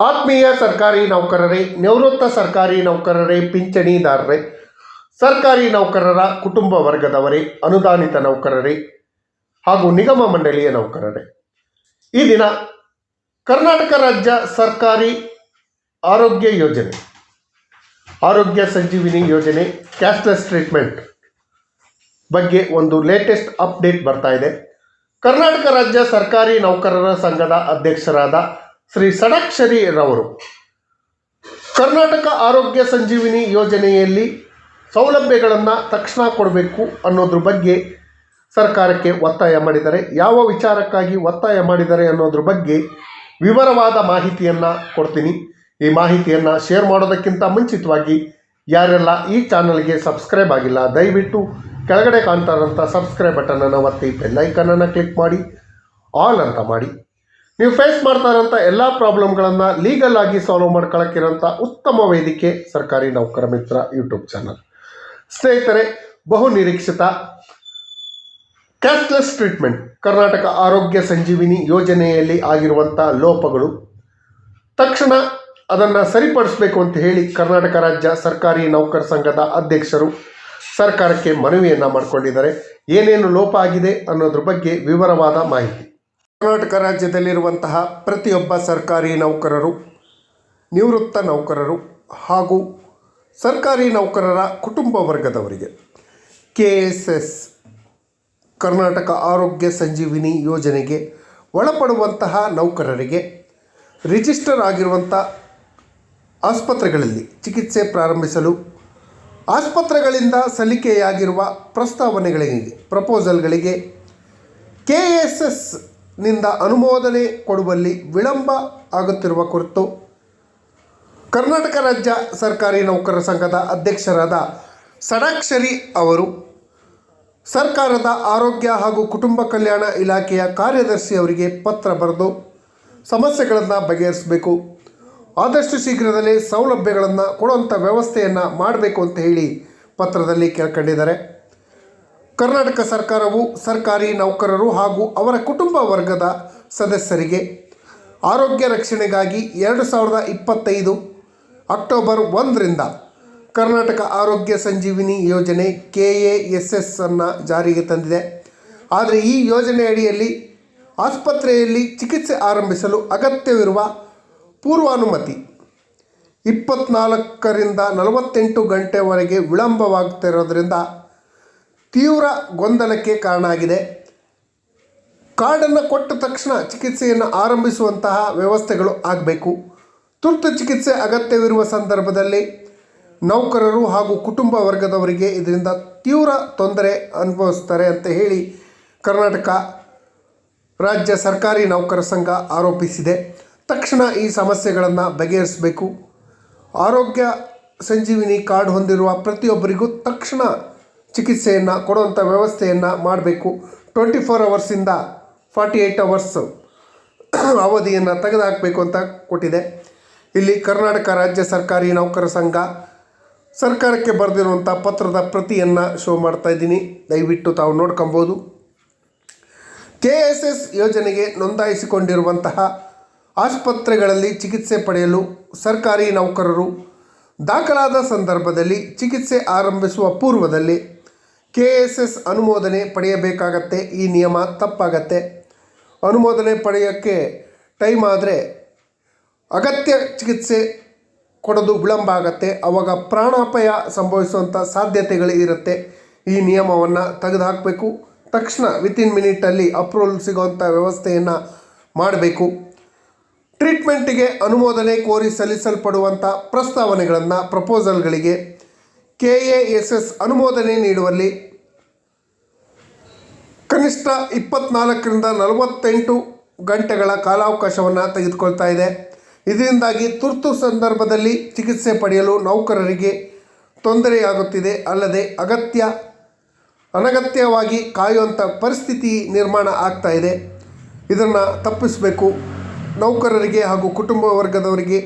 ಆತ್ಮೀಯ ಸರ್ಕಾರಿ ನೌಕರರೇ, ನಿವೃತ್ತ ಸರ್ಕಾರಿ ನೌಕರರೇ, ಪಿಂಚಣಿದಾರರೇ, ಸರ್ಕಾರಿ ನೌಕರರ ಕುಟುಂಬ ವರ್ಗದವರೇ, ಅನುದಾನಿತ ನೌಕರರೇ ಹಾಗೂ ನಿಗಮ ಮಂಡಳಿಯ ನೌಕರರೇ. ಈ ದಿನ ಕರ್ನಾಟಕ ರಾಜ್ಯ ಸರ್ಕಾರಿ ಆರೋಗ್ಯ ಯೋಜನೆ, ಆರೋಗ್ಯ ಸಂಜೀವಿನಿ ಯೋಜನೆ ಕ್ಯಾಶ್ಲೆಸ್ ಟ್ರೀಟ್ಮೆಂಟ್ ಬಗ್ಗೆ ಒಂದು ಲೇಟೆಸ್ಟ್ ಅಪ್ಡೇಟ್ ಬರ್ತಾ ಇದೆ. ಕರ್ನಾಟಕ ರಾಜ್ಯ ಸರ್ಕಾರಿ ನೌಕರರ ಸಂಘದ ಅಧ್ಯಕ್ಷರಾದ ಶ್ರೀ ಸಡಕ್ಷರಿ ರವರು. ಕರ್ನಾಟಕ ಆರೋಗ್ಯ ಸಂಜೀವಿನಿ ಯೋಜನೆಯಲ್ಲಿ ಸೌಲಭ್ಯಗಳನ್ನು ತಕ್ಷಣ ಕೊಡಬೇಕು ಅನ್ನೋದ್ರ ಬಗ್ಗೆ ಸರ್ಕಾರಕ್ಕೆ ಒತ್ತಾಯ ಮಾಡಿದ್ದಾರೆ ಯಾವ ವಿಚಾರಕ್ಕಾಗಿ ಒತ್ತಾಯ ಮಾಡಿದ್ದಾರೆ ಅನ್ನೋದ್ರ ಬಗ್ಗೆ ವಿವರವಾದ ಮಾಹಿತಿಯನ್ನು ಕೊಡ್ತೀನಿ. ಈ ಮಾಹಿತಿಯನ್ನು ಶೇರ್ ಮಾಡೋದಕ್ಕಿಂತ ಮುಂಚಿತವಾಗಿ ಯಾರೆಲ್ಲ ಈ ಚಾನಲ್ಗೆ ಸಬ್ಸ್ಕ್ರೈಬ್ ಆಗಿಲ್ಲ, ದಯವಿಟ್ಟು ಕೆಳಗಡೆ ಕಾಣ್ತಾರಂಥ ಸಬ್ಸ್ಕ್ರೈಬ್ ಬಟನನ್ನು ಒತ್ತಿ ಬೆಲ್ಲೈಕನನ್ನು ಕ್ಲಿಕ್ ಮಾಡಿ, ಆಲ್ ಅಂತ ಮಾಡಿ. ನೀವು ಫೇಸ್ ಮಾಡ್ತಾ ಇರೋಂಥ ಎಲ್ಲ ಪ್ರಾಬ್ಲಮ್ಗಳನ್ನು ಲೀಗಲ್ ಆಗಿ ಸಾಲ್ವ್ ಮಾಡ್ಕೊಳ್ಳೋಕ್ಕಿರೋಂಥ ಉತ್ತಮ ವೇದಿಕೆ ಸರ್ಕಾರಿ ನೌಕರ ಮಿತ್ರ ಯೂಟ್ಯೂಬ್ ಚಾನಲ್ ಸ್ನೇಹಿತರೆ, ಬಹು ನಿರೀಕ್ಷಿತ ಕ್ಯಾಶ್ಲೆಸ್ ಟ್ರೀಟ್ಮೆಂಟ್ ಕರ್ನಾಟಕ ಆರೋಗ್ಯ ಸಂಜೀವಿನಿ ಯೋಜನೆಯಲ್ಲಿ ಆಗಿರುವಂಥ ಲೋಪಗಳು. ತಕ್ಷಣ ಅದನ್ನು ಸರಿಪಡಿಸಬೇಕು ಅಂತ ಹೇಳಿ ಕರ್ನಾಟಕ ರಾಜ್ಯ ಸರ್ಕಾರಿ ನೌಕರ ಸಂಘದ ಅಧ್ಯಕ್ಷರು ಸರ್ಕಾರಕ್ಕೆ ಮನವಿಯನ್ನು ಮಾಡಿಕೊಂಡಿದ್ದಾರೆ. ಏನೇನು ಲೋಪ ಆಗಿದೆ ಅನ್ನೋದ್ರ ಬಗ್ಗೆ ವಿವರವಾದ ಮಾಹಿತಿ. ಕರ್ನಾಟಕ ರಾಜ್ಯದಲ್ಲಿರುವಂತಹ ಪ್ರತಿಯೊಬ್ಬ ಸರ್ಕಾರಿ ನೌಕರರು, ನಿವೃತ್ತ ನೌಕರರು ಹಾಗೂ ಸರ್ಕಾರಿ ನೌಕರರ ಕುಟುಂಬ ವರ್ಗದವರಿಗೆ ಕೆ ಎಸ್ ಎಸ್ ಕರ್ನಾಟಕ ಆರೋಗ್ಯ ಸಂಜೀವಿನಿ ಯೋಜನೆಗೆ ಒಳಪಡುವಂತಹ ನೌಕರರಿಗೆ ರಿಜಿಸ್ಟರ್ ಆಗಿರುವಂಥ ಆಸ್ಪತ್ರೆಗಳಲ್ಲಿ ಚಿಕಿತ್ಸೆ ಪ್ರಾರಂಭಿಸಲು ಆಸ್ಪತ್ರೆಗಳಿಂದ ಸಲ್ಲಿಕೆಯಾಗಿರುವ ಪ್ರಸ್ತಾವನೆಗಳಿಗೆ, ಪ್ರಪೋಸಲ್ಗಳಿಗೆ ಕೆ ಎಸ್ ಎಸ್ನಿಂದ ಅನುಮೋದನೆ ಕೊಡುವಲ್ಲಿ ವಿಳಂಬ ಆಗುತ್ತಿರುವ ಕುರಿತು ಕರ್ನಾಟಕ ರಾಜ್ಯ ಸರ್ಕಾರಿ ನೌಕರರ ಸಂಘದ ಅಧ್ಯಕ್ಷರಾದ ಸಡಾಕ್ಷರಿ ಅವರು ಸರ್ಕಾರದ ಆರೋಗ್ಯ ಹಾಗೂ ಕುಟುಂಬ ಕಲ್ಯಾಣ ಇಲಾಖೆಯ ಕಾರ್ಯದರ್ಶಿ ಅವರಿಗೆ ಪತ್ರ ಬರೆದು ಸಮಸ್ಯೆಗಳನ್ನು ಬಗೆಹರಿಸಬೇಕು. ಆದಷ್ಟು ಶೀಘ್ರದಲ್ಲೇ ಸೌಲಭ್ಯಗಳನ್ನು ಕೊಡುವಂಥ ವ್ಯವಸ್ಥೆಯನ್ನು ಮಾಡಬೇಕು ಅಂತ ಹೇಳಿ ಪತ್ರದಲ್ಲಿ ಕೇಳ್ಕೊಂಡಿದ್ದಾರೆ. ಕರ್ನಾಟಕ ಸರ್ಕಾರವು ಸರ್ಕಾರಿ ನೌಕರರು ಹಾಗೂ ಅವರ ಕುಟುಂಬ ವರ್ಗದ ಸದಸ್ಯರಿಗೆ ಆರೋಗ್ಯ ರಕ್ಷಣೆಗಾಗಿ ಎರಡು ಸಾವಿರದ ಇಪ್ಪತ್ತೈದು ಅಕ್ಟೋಬರ್ ಒಂದರಿಂದ ಕರ್ನಾಟಕ ಆರೋಗ್ಯ ಸಂಜೀವಿನಿ ಯೋಜನೆ ಕೆ ಎ ಎಸ್ ಎಸ್ ಅನ್ನು ಜಾರಿಗೆ ತಂದಿದೆ. ಆದರೆ ಈ ಯೋಜನೆ ಅಡಿಯಲ್ಲಿ ಆಸ್ಪತ್ರೆಯಲ್ಲಿ ಚಿಕಿತ್ಸೆ ಆರಂಭಿಸಲು ಅಗತ್ಯವಿರುವ ಪೂರ್ವಾನುಮತಿ ಇಪ್ಪತ್ನಾಲ್ಕರಿಂದ ನಲವತ್ತೆಂಟು ಗಂಟೆವರೆಗೆ ವಿಳಂಬವಾಗ್ತಿರೋದ್ರಿಂದ ತೀವ್ರ ಗೊಂದಲಕ್ಕೆ ಕಾರಣ ಆಗಿದೆ ಕಾರ್ಡನ್ನು ಕೊಟ್ಟ ತಕ್ಷಣ ಚಿಕಿತ್ಸೆಯನ್ನು ಆರಂಭಿಸುವಂತಹ ವ್ಯವಸ್ಥೆಗಳು ಆಗಬೇಕು. ತುರ್ತು ಚಿಕಿತ್ಸೆ ಅಗತ್ಯವಿರುವ ಸಂದರ್ಭದಲ್ಲಿ ನೌಕರರು ಹಾಗೂ ಕುಟುಂಬ ವರ್ಗದವರಿಗೆ ಇದರಿಂದ ತೀವ್ರ ತೊಂದರೆ ಅನುಭವಿಸ್ತಾರೆ ಅಂತ ಹೇಳಿ ಕರ್ನಾಟಕ ರಾಜ್ಯ ಸರ್ಕಾರಿ ನೌಕರ ಸಂಘ ಆರೋಪಿಸಿದೆ. ತಕ್ಷಣ ಈ ಸಮಸ್ಯೆಗಳನ್ನು ಬಗೆಹರಿಸಬೇಕು. ಆರೋಗ್ಯ ಸಂಜೀವಿನಿ ಕಾರ್ಡ್ ಹೊಂದಿರುವ ಪ್ರತಿಯೊಬ್ಬರಿಗೂ ತಕ್ಷಣ ಚಿಕಿತ್ಸೆಯನ್ನು ಕೊಡುವಂಥ ವ್ಯವಸ್ಥೆಯನ್ನು ಮಾಡಬೇಕು. ಟ್ವೆಂಟಿ ಫೋರ್ ಅವರ್ಸಿಂದ ಫಾರ್ಟಿ ಏಯ್ಟ್ ಅವರ್ಸ್ ಅವಧಿಯನ್ನು ತೆಗೆದುಹಾಕಬೇಕು ಅಂತ ಕೊಟ್ಟಿದೆ. ಇಲ್ಲಿ ಕರ್ನಾಟಕ ರಾಜ್ಯ ಸರ್ಕಾರಿ ನೌಕರ ಸಂಘ ಸರ್ಕಾರಕ್ಕೆ ಬರೆದಿರುವಂಥ ಪತ್ರದ ಪ್ರತಿಯನ್ನು ಶೋ ಮಾಡ್ತಾ ಇದ್ದೀನಿ. ದಯವಿಟ್ಟು ತಾವು ನೋಡ್ಕೊಬೋದು. ಕೆ ಎಸ್ ಎಸ್ ಯೋಜನೆಗೆ ನೋಂದಾಯಿಸಿಕೊಂಡಿರುವಂತಹ ಆಸ್ಪತ್ರೆಗಳಲ್ಲಿ ಚಿಕಿತ್ಸೆ ಪಡೆಯಲು ಸರ್ಕಾರಿ ನೌಕರರು ದಾಖಲಾದ ಸಂದರ್ಭದಲ್ಲಿ ಚಿಕಿತ್ಸೆ ಆರಂಭಿಸುವ ಪೂರ್ವದಲ್ಲಿ ಕೆ ಎಸ್ ಎಸ್ ಅನುಮೋದನೆ ಪಡೆಯಬೇಕಾಗತ್ತೆ, ಈ ನಿಯಮ ತಪ್ಪಾಗತ್ತೆ. ಅನುಮೋದನೆ ಪಡೆಯೋಕ್ಕೆ ಟೈಮ್ ಆದರೆ ಅಗತ್ಯ ಚಿಕಿತ್ಸೆ ಕೊಡೋದು ವಿಳಂಬ ಆಗತ್ತೆ. ಆವಾಗ ಪ್ರಾಣಾಪಾಯ ಸಂಭವಿಸುವಂಥ ಸಾಧ್ಯತೆಗಳು ಇರುತ್ತೆ. ಈ ನಿಯಮವನ್ನು ತೆಗೆದುಹಾಕಬೇಕು. ತಕ್ಷಣ ವಿತಿನ್ ಮಿನಿಟಲ್ಲಿ ಅಪ್ರೂವಲ್ ಸಿಗುವಂಥ ವ್ಯವಸ್ಥೆಯನ್ನು ಮಾಡಬೇಕು. ಟ್ರೀಟ್ಮೆಂಟಿಗೆ ಅನುಮೋದನೆ ಕೋರಿ ಸಲ್ಲಿಸಲ್ಪಡುವಂಥ ಪ್ರಸ್ತಾವನೆಗಳನ್ನು ಪ್ರಪೋಸಲ್ಗಳಿಗೆ ಕೆ ಎ ಎಸ್ ಎಸ್ ಅನುಮೋದನೆ ನೀಡುವಲ್ಲಿ ಕನಿಷ್ಠ ಇಪ್ಪತ್ನಾಲ್ಕರಿಂದ ನಲವತ್ತೆಂಟು ಗಂಟೆಗಳ ಕಾಲಾವಕಾಶವನ್ನು ತೆಗೆದುಕೊಳ್ತಾ ಇದೆ. ಇದರಿಂದಾಗಿ ತುರ್ತು ಸಂದರ್ಭದಲ್ಲಿ ಚಿಕಿತ್ಸೆ ಪಡೆಯಲು ನೌಕರರಿಗೆ ತೊಂದರೆಯಾಗುತ್ತಿದೆ. ಅಲ್ಲದೆ ಅಗತ್ಯ, ಅನಗತ್ಯವಾಗಿ ಕಾಯುವಂಥ ಪರಿಸ್ಥಿತಿ ನಿರ್ಮಾಣ ಆಗ್ತಾ ಇದೆ. ಇದನ್ನು ತಪ್ಪಿಸಬೇಕು. ನೌಕರರಿಗೆ ಹಾಗೂ ಕುಟುಂಬ ವರ್ಗದವರಿಗೆ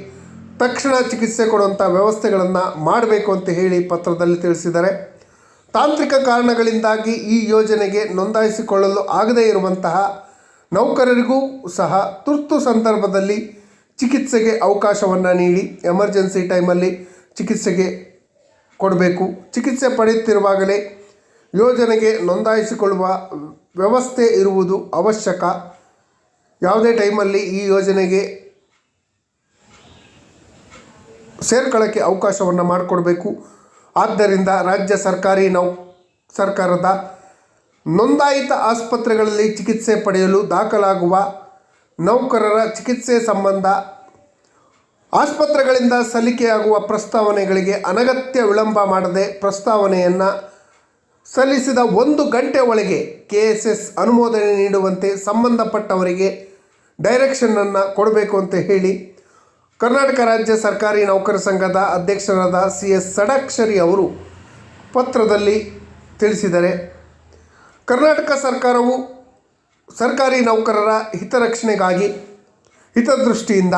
ತಕ್ಷಣ ಚಿಕಿತ್ಸೆ ಕೊಡುವಂಥ ವ್ಯವಸ್ಥೆಗಳನ್ನು ಮಾಡಬೇಕು ಅಂತ ಹೇಳಿ ಪತ್ರದಲ್ಲಿ ತಿಳಿಸಿದ್ದಾರೆ. ತಾಂತ್ರಿಕ ಕಾರಣಗಳಿಂದಾಗಿ ಈ ಯೋಜನೆಗೆ ನೋಂದಾಯಿಸಿಕೊಳ್ಳಲು ಆಗದೇ ಇರುವಂತಹ ನೌಕರರಿಗೂ ಸಹ ತುರ್ತು ಸಂದರ್ಭದಲ್ಲಿ ಚಿಕಿತ್ಸೆಗೆ ಅವಕಾಶವನ್ನು ನೀಡಿ ಎಮರ್ಜೆನ್ಸಿ ಟೈಮಲ್ಲಿ ಚಿಕಿತ್ಸೆಗೆ ಕೊಡಬೇಕು. ಚಿಕಿತ್ಸೆ ಪಡೆಯುತ್ತಿರುವಾಗಲೇ ಯೋಜನೆಗೆ ನೋಂದಾಯಿಸಿಕೊಳ್ಳುವ ವ್ಯವಸ್ಥೆ ಇರುವುದು ಅವಶ್ಯಕ. ಯಾವುದೇ ಟೈಮಲ್ಲಿ ಈ ಯೋಜನೆಗೆ ಸೇರ್ಕೊಳ್ಳೋಕ್ಕೆ ಅವಕಾಶವನ್ನು ಮಾಡಿಕೊಡ್ಬೇಕು. ಆದ್ದರಿಂದ ರಾಜ್ಯ ಸರ್ಕಾರಿ ನೌ, ಸರ್ಕಾರದ ನೋಂದಾಯಿತ ಆಸ್ಪತ್ರೆಗಳಲ್ಲಿ ಚಿಕಿತ್ಸೆ ಪಡೆಯಲು ದಾಖಲಾಗುವ ನೌಕರರ ಚಿಕಿತ್ಸೆ ಸಂಬಂಧ ಆಸ್ಪತ್ರೆಗಳಿಂದ ಸಲ್ಲಿಕೆಯಾಗುವ ಪ್ರಸ್ತಾವನೆಗಳಿಗೆ ಅನಗತ್ಯ ವಿಳಂಬ ಮಾಡದೆ ಪ್ರಸ್ತಾವನೆಯನ್ನು ಸಲ್ಲಿಸಿದ ಒಂದು ಗಂಟೆ ಒಳಗೆ ಕೆ ಎಸ್ ಎಸ್ ಅನುಮೋದನೆ ನೀಡುವಂತೆ ಸಂಬಂಧಪಟ್ಟವರಿಗೆ ಡೈರೆಕ್ಷನನ್ನು ಕೊಡಬೇಕು ಅಂತ ಹೇಳಿ ಕರ್ನಾಟಕ ರಾಜ್ಯ ಸರ್ಕಾರಿ ನೌಕರ ಸಂಘದ ಅಧ್ಯಕ್ಷರಾದ ಸಿ ಎಸ್ ಸಡಾಕ್ಷರಿ ಅವರು ಪತ್ರದಲ್ಲಿ ತಿಳಿಸಿದರೆ, ಕರ್ನಾಟಕ ಸರ್ಕಾರವು ಸರ್ಕಾರಿ ನೌಕರರ ಹಿತರಕ್ಷಣೆಗಾಗಿ ಹಿತದೃಷ್ಟಿಯಿಂದ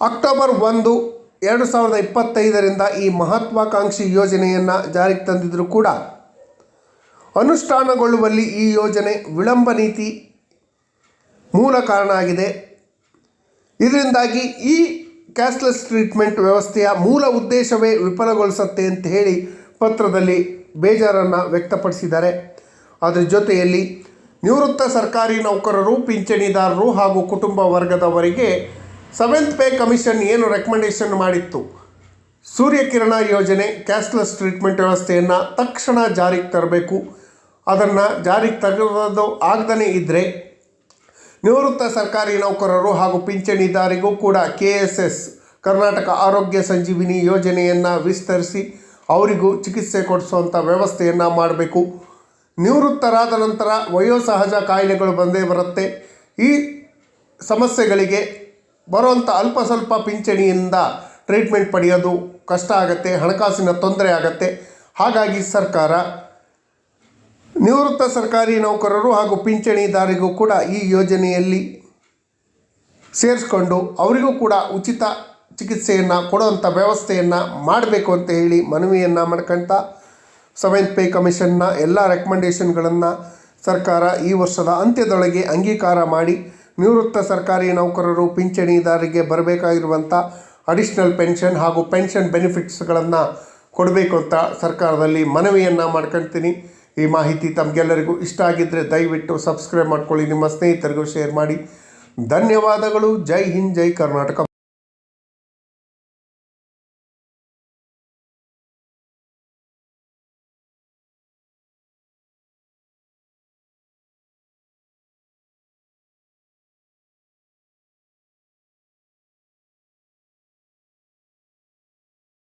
ಅಕ್ಟೋಬರ್ ಒಂದು, ಎರಡು ಸಾವಿರದ ಇಪ್ಪತ್ತೈದರಿಂದ ಈ ಮಹತ್ವಾಕಾಂಕ್ಷಿ ಯೋಜನೆಯನ್ನು ಜಾರಿಗೆ ತಂದಿದ್ದರೂ ಕೂಡ ಅನುಷ್ಠಾನಗೊಳ್ಳುವಲ್ಲಿ ಈ ಯೋಜನೆ ವಿಳಂಬ ನೀತಿ ಮೂಲ ಕಾರಣ ಆಗಿದೆ. ಇದರಿಂದಾಗಿ ಈ ಕ್ಯಾಶ್ಲೆಸ್ ಟ್ರೀಟ್ಮೆಂಟ್ ವ್ಯವಸ್ಥೆಯ ಮೂಲ ಉದ್ದೇಶವೇ ವಿಫಲಗೊಳಿಸುತ್ತೆ ಅಂತ ಹೇಳಿ ಪತ್ರದಲ್ಲಿ ಬೇಜಾರನ್ನು ವ್ಯಕ್ತಪಡಿಸಿದ್ದಾರೆ. ಅದರ ಜೊತೆಯಲ್ಲಿ ನಿವೃತ್ತ ಸರ್ಕಾರಿ ನೌಕರರು, ಪಿಂಚಣಿದಾರರು ಹಾಗೂ ಕುಟುಂಬ ವರ್ಗದವರಿಗೆ ಸೆವೆಂತ್ ಪೇ ಕಮಿಷನ್ ಏನು ರೆಕಮೆಂಡೇಷನ್ ಮಾಡಿತ್ತು? ಸೂರ್ಯಕಿರಣ ಯೋಜನೆ ಕ್ಯಾಶ್ಲೆಸ್ ಟ್ರೀಟ್ಮೆಂಟ್ ವ್ಯವಸ್ಥೆಯನ್ನು ತಕ್ಷಣ ಜಾರಿಗೆ ತರಬೇಕು. ಅದನ್ನು ಜಾರಿಗೆ ತರೋದು ಆಗದೇ ಇದ್ದರೆ ನಿವೃತ್ತ ಸರ್ಕಾರಿ ನೌಕರರು ಹಾಗೂ ಪಿಂಚಣಿದಾರಿಗೂ ಕೂಡ ಕೆ ಎಸ್ ಎಸ್ ಕರ್ನಾಟಕ ಆರೋಗ್ಯ ಸಂಜೀವಿನಿ ಯೋಜನೆಯನ್ನು ವಿಸ್ತರಿಸಿ ಅವರಿಗೂ ಚಿಕಿತ್ಸೆ ಕೊಡಿಸುವಂಥ ವ್ಯವಸ್ಥೆಯನ್ನು ಮಾಡಬೇಕು. ನಿವೃತ್ತರಾದ ನಂತರ ವಯೋಸಹಜ ಕಾಯಿಲೆಗಳು ಬಂದೇ ಬರುತ್ತೆ. ಈ ಸಮಸ್ಯೆಗಳಿಗೆ ಬರುವಂಥ ಅಲ್ಪ ಸ್ವಲ್ಪ ಪಿಂಚಣಿಯಿಂದ ಟ್ರೀಟ್ಮೆಂಟ್ ಪಡೆಯೋದು ಕಷ್ಟ ಆಗುತ್ತೆ, ಹಣಕಾಸಿನ ತೊಂದರೆ ಆಗುತ್ತೆ. ಹಾಗಾಗಿ ಸರ್ಕಾರ ನಿವೃತ್ತ ಸರ್ಕಾರಿ ನೌಕರರು ಹಾಗೂ ಪಿಂಚಣಿದಾರಿಗೂ ಕೂಡ ಈ ಯೋಜನೆಯಲ್ಲಿ ಸೇರಿಸ್ಕೊಂಡು ಅವರಿಗೂ ಕೂಡ ಉಚಿತ ಚಿಕಿತ್ಸೆಯನ್ನು ಕೊಡುವಂಥ ವ್ಯವಸ್ಥೆಯನ್ನು ಮಾಡಬೇಕು ಅಂತ ಹೇಳಿ ಮನವಿಯನ್ನು ಮಾಡ್ಕೊಳ್ತಾ ಸೆವೆಂತ್ ಪೇ ಕಮಿಷನ್ನ ಎಲ್ಲ ರೆಕಮೆಂಡೇಷನ್ಗಳನ್ನು ಸರ್ಕಾರ ಈ ವರ್ಷದ ಅಂತ್ಯದೊಳಗೆ ಅಂಗೀಕಾರ ಮಾಡಿ ನಿವೃತ್ತ ಸರ್ಕಾರಿ ನೌಕರರು, ಪಿಂಚಣಿದಾರರಿಗೆ ಬರಬೇಕಾಗಿರುವಂಥ ಅಡಿಷ್ನಲ್ ಪೆನ್ಷನ್ ಹಾಗೂ ಪೆನ್ಷನ್ ಬೆನಿಫಿಟ್ಸ್ಗಳನ್ನು ಕೊಡಬೇಕು ಅಂತ ಸರ್ಕಾರದಲ್ಲಿ ಮನವಿಯನ್ನು ಮಾಡ್ಕೊಳ್ತೀನಿ ಈ ಮಾಹಿತಿ ತಮಗೆಲ್ಲರಿಗೂ ಇಷ್ಟ ಆಗಿದ್ದರೆ ದಯವಿಟ್ಟು ಸಬ್ಸ್ಕ್ರೈಬ್ ಮಾಡ್ಕೊಳ್ಳಿ, ನಿಮ್ಮ ಸ್ನೇಹಿತರಿಗೂ ಶೇರ್ ಮಾಡಿ. ಧನ್ಯವಾದಗಳು. ಜೈ ಹಿಂದ್, ಜೈ ಕರ್ನಾಟಕ.